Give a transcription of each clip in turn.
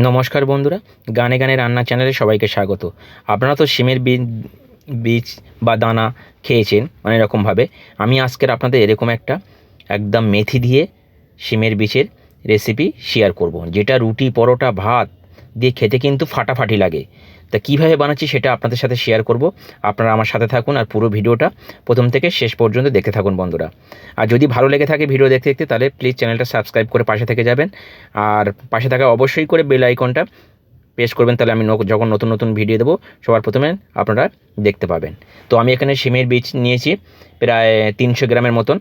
নমস্কার বন্ধুরা, গানে গানে রান্না চ্যানেলে সবাইকে স্বাগত। আপনারা তো সিমের বীজ বীজ বা দানা খেয়েছেন অনেক রকমভাবে। আমি আজকের আপনাদের এরকম একটা একদম মেথি দিয়ে সিমের বীজের রেসিপি শেয়ার করব, যেটা রুটি, পরোটা, ভাত দিয়ে খেতে কিন্তু ফাটাফাটি লাগে। তা কীভাবে বানাচ্ছি সেটা আপনাদের সাথে শেয়ার করব। আপনারা আমার সাথে থাকুন আর পুরো ভিডিওটা প্রথম থেকে শেষ পর্যন্ত দেখতে থাকুন বন্ধুরা। আর যদি ভালো লেগে থাকে ভিডিও দেখতে দেখতে, তাহলে প্লিজ চ্যানেলটা সাবস্ক্রাইব করে পাশে থেকে যাবেন। আর পাশে থাকা অবশ্যই করে বেল আইকনটা প্রেস করবেন, তাহলে আমি যখন নতুন নতুন ভিডিও দেবো, সবার প্রথমে আপনারা দেখতে পাবেন। তো আমি এখানে সিমের বীজ নিয়েছি, প্রায় তিনশো গ্রামের মতন।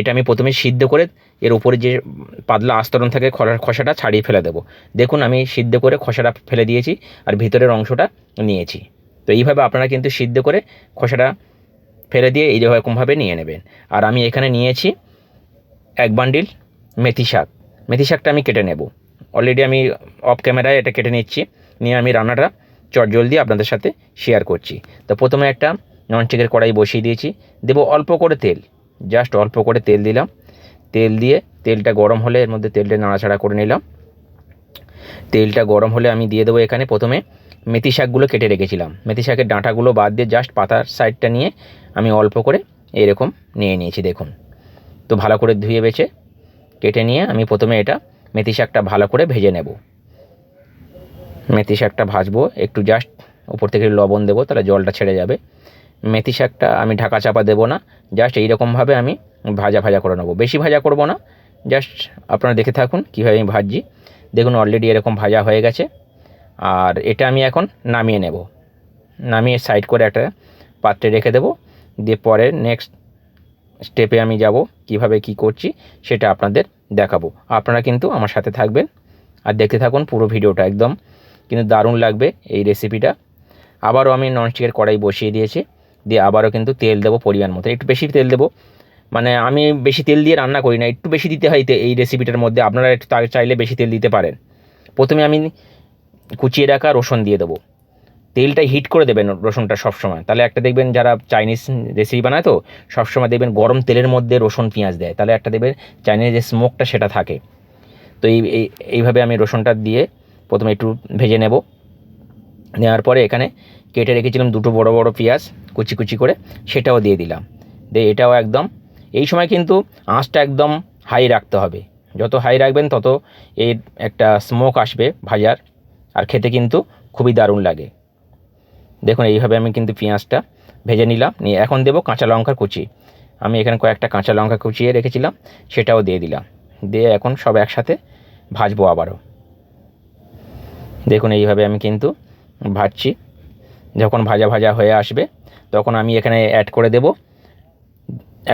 এটা আমি প্রথমে সিদ্ধ করে এর উপরে যে পাতলা আস্তরণ থাকে খসাটা ছাড়িয়ে ফেলে দেবো। দেখুন, আমি সিদ্ধ করে খসাটা ফেলে দিয়েছি আর ভিতরের অংশটা নিয়েছি। তো এইভাবে আপনারা কিন্তু সিদ্ধ করে খসাটা ফেলে দিয়ে এইরকমভাবে নিয়ে নেবেন। আর আমি এখানে নিয়েছি এক বান্ডিল মেথি শাক। মেথি শাকটা আমি কেটে নেব। অলরেডি আমি অফ ক্যামেরায় এটা কেটে নিচ্ছি। নিয়ে আমি রান্নাটা চটজলদি আপনাদের সাথে শেয়ার করছি। তো প্রথমে একটা ননস্টিকের কড়াই বসিয়ে দিয়েছি। দেবো অল্প করে তেল। জাস্ট অল্প করে তেল দিলাম। তেল দিয়ে তেলটা গরম হলে এর মধ্যে তেলটা নাড়াচাড়া করে নিলাম। তেলটা গরম হলে আমি দিয়ে দেবো এখানে প্রথমে মেথি শাকগুলো কেটে রেখেছিলাম। মেথি শাকের ডাঁটাগুলো বাদ দিয়ে জাস্ট পাতার সাইডটা নিয়ে আমি অল্প করে এরকম নিয়ে নিয়েছি, দেখুন। তো ভালো করে ধুয়ে বেছে কেটে নিয়ে আমি প্রথমে এটা মেথি শাকটা ভালো করে ভেজে নেব। মেথি শাকটা ভাজবো, একটু জাস্ট উপর থেকে লবণ দেবো, তাহলে জলটা ছেড়ে যাবে। মেথি শাকটা আমি ঢাকা চাপা দেবো না জাস্ট এইরকমভাবে আমি ভাজা ভাজা করে নেব। বেশি ভাজা করব না জাস্ট আপনারা দেখে থাকুন কীভাবে আমি ভাজছি। দেখুন অলরেডি এরকম ভাজা হয়ে গেছে, আর এটা আমি এখন নামিয়ে নেব। নামিয়ে সাইড করে একটা পাত্রে রেখে দেবো, দিয়ে পরে নেক্সট স্টেপে আমি যাব, কীভাবে কি করছি সেটা আপনাদের দেখাবো। আপনারা কিন্তু আমার সাথে থাকবেন আর দেখতে থাকুন পুরো ভিডিওটা একদম, কিন্তু দারুণ লাগবে এই রেসিপিটা আবারও আমি ননস্টিকের কড়াই বসিয়ে দিয়েছি। দিয়ে আবারও কিন্তু তেল দেবো পরিমাণ মতো। একটু বেশি তেল দেবো। মানে আমি বেশি তেল দিয়ে রান্না করি না, একটু বেশি দিতে হয় এই রেসিপিটার মধ্যে। আপনারা একটু চাইলে বেশি তেল দিতে পারেন। প্রথমে আমি কুচিয়ে রাখা রসুন দিয়ে দেবো। তেলটা হিট করে দেবেন রসুনটা সবসময়। তাহলে একটা দেখবেন যারা চাইনিজ রেসিপি বানায় তো, সবসময় দেখবেন গরম তেলের মধ্যে রসুন পেঁয়াজ দেয়। তাহলে একটা দেখবেন চাইনিজ যে স্মোকটা সেটা থাকে। তো এই- এইভাবে আমি রসুনটা দিয়ে প্রথমে একটু ভেজে নেব। নেওয়ার পরে এখানে কেটে রেখেছিলাম দুটো বড় বড় পেঁয়াজ কুচি কুচি করে, সেটাও দিয়ে দিলাম। দিয়ে এটাও একদম, এই সময় কিন্তু আঁচটা একদম হাই রাখতে হবে। যত হাই রাখবেন তত এর একটা স্মোক আসবে ভাজার, আর খেতে কিন্তু খুবই দারুণ লাগে। দেখুন, এইভাবে আমি কিন্তু পেঁয়াজটা ভেজে নিলাম, নিয়ে এখন দেবো কাঁচা লঙ্কার কুচি। আমি এখানে কয়েকটা কাঁচা লঙ্কা কুচিয়ে রেখেছিলাম, সেটাও দিয়ে দিলাম। দিয়ে এখন সব একসাথে ভাজবো আবারও। দেখুন, এইভাবে আমি কিন্তু ভাজছি। যখন ভাজা ভাজা হয়ে আসবে, তখন আমি এখানে অ্যাড করে দেব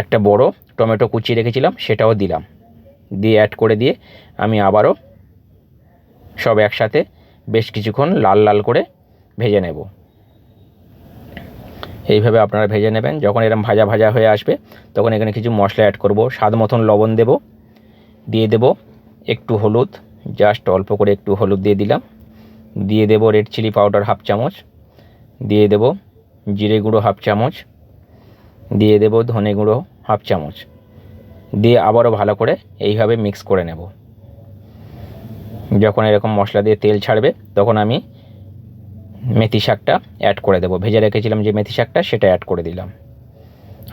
একটা বড় টমেটো কুচিয়ে রেখেছিলাম, সেটাও দিলাম। দিয়ে অ্যাড করে দিয়ে আমি আবারও সব একসাথে বেশ কিছুক্ষণ লাল লাল করে ভেজে নেব। এইভাবে আপনারা ভেজে নেবেন। যখন এরকম ভাজা ভাজা হয়ে আসবে, তখন এখানে কিছু মশলা অ্যাড করব। স্বাদ মতন লবণ দেব। দিয়ে দেব একটু হলুদ জাস্ট অল্প করে একটু হলুদ দিয়ে দিলাম। দিয়ে দেব রেড চিলি পাউডার হাফ চামচ। দিয়ে দেব জিরে গুঁড়ো হাফ চামচ, দিয়ে দেব ধনে গুঁড়ো হাফ চামচ, দিয়ে আবারও ভালো করে এইভাবে মিক্স করে নেব। যখন এরকম মশলা দিয়ে তেল ছাড়বে, তখন আমি মেথি শাকটা অ্যাড করে দেবো। ভেজে রেখেছিলাম যে মেথি শাকটা, সেটা অ্যাড করে দিলাম।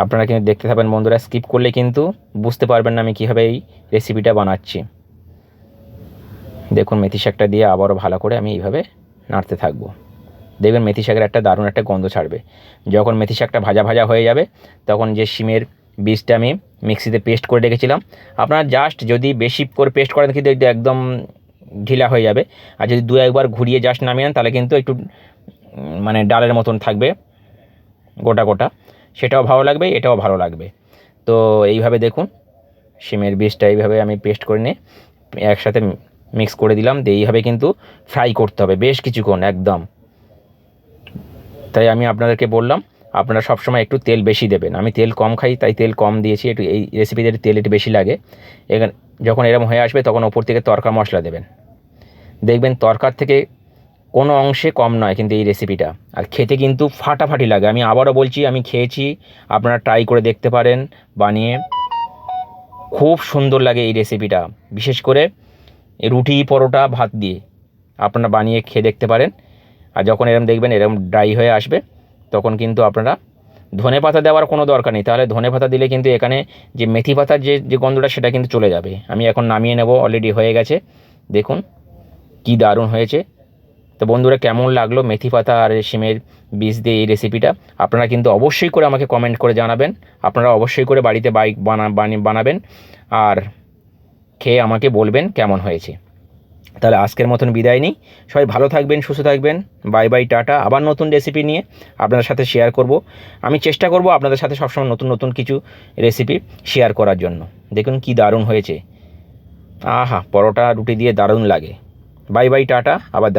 আপনারা কিন্তু দেখতে থাকবেন বন্ধুরা স্কিপ করলে কিন্তু বুঝতে পারবেন না আমি কীভাবে এই রেসিপিটা বানাচ্ছি। দেখুন, মেথি শাকটা দিয়ে আবারও ভালো করে আমি এইভাবে নাড়তে থাকব। দেখবেন মেথি শাকের একটা দারুণ একটা গন্ধ ছাড়বে। যখন মেথি শাকটা ভাজা ভাজা হয়ে যাবে, তখন যে শিমের বীজটা আমি মিক্সিতে পেস্ট করে রেখেছিলাম, আপনারা জাস্ট যদি বেশি করে পেস্ট করেন, কিন্তু একদম ঢিলা হয়ে যাবে। আর যদি দু একবার ঘুরিয়ে জাস্ট নামিয়ে নেন, তাহলে কিন্তু একটু মানে ডালের মতন থাকবে, গোটা গোটা। সেটাও ভালো লাগবে, এটাও ভালো লাগবে। তো এইভাবে দেখুন, শিমের বীজটা এইভাবে আমি পেস্ট করে নিয়ে একসাথে মিক্স করে দিলাম, দিয়ে এইভাবে কিন্তু ফ্রাই করতে হবে, বেশ কিছুক্ষণ একদম। তাই আমি আপনাদেরকে বললাম, আপনারা সবসময় একটু তেল বেশি দেবেন। আমি তেল কম খাই, তাই তেল কম দিয়েছি, একটু এই রেসিপিতে তেল একটু বেশি লাগে। এখানে, যখন এরকম হয়ে আসবে, তখন ওপর থেকে তরকা মশলা দেবেন। দেখবেন তরকার থেকে কোনো অংশে কম নয় কিন্তু এই রেসিপিটা আর খেতে কিন্তু ফাটাফাটি লাগে। আমি আবারও বলছি, আমি খেয়েছি, আপনারা ট্রাই করে দেখতে পারেন, বানিয়ে। খুব সুন্দর লাগে এই রেসিপিটা বিশেষ করে রুটি, পরোটা, ভাত দিয়ে। আপনারা বানিয়ে খেয়ে দেখতে পারেন। আর যখন এরম দেখবেন এরম ড্রাই হয়ে আসবে, তখন কিন্তু আপনারা ধনে পাতা দেওয়ার কোনো দরকার নেই। তাহলে ধনে পাতা দিলে কিন্তু এখানে যে মেথি পাতার যে যে গন্ধটা সেটা কিন্তু চলে যাবে। আমি এখন নামিয়ে নেব অলরেডি হয়ে গেছে। দেখুন কি দারুণ হয়েছে। তো বন্ধুরা, কেমন লাগল মেথি পাতা আর সিমের বীজ দিয়ে এই রেসিপিটা আপনারা কিন্তু অবশ্যই করে আমাকে কমেন্ট করে জানাবেন। আপনারা অবশ্যই করে বাড়িতে বাইক বানা, বানি- বানাবেন। আর খেয়ে আমাকে বলবেন কেমন হয়েছে। তাহলে আজকের মতন বিদায় নিই। সবাই ভালো থাকবেন, সুস্থ থাকবেন। Bye bye, tata. আবার নতুন রেসিপি নিয়ে আপনাদের সাথে শেয়ার করব। আমি চেষ্টা করব আপনাদের সাথে সবসময় নতুন নতুন কিছু রেসিপি শেয়ার করার জন্য। দেখুন কি দারুণ হয়েছে। আহা, পরোটা রুটি দিয়ে দারুণ লাগে। Bye bye, ta ta. আবার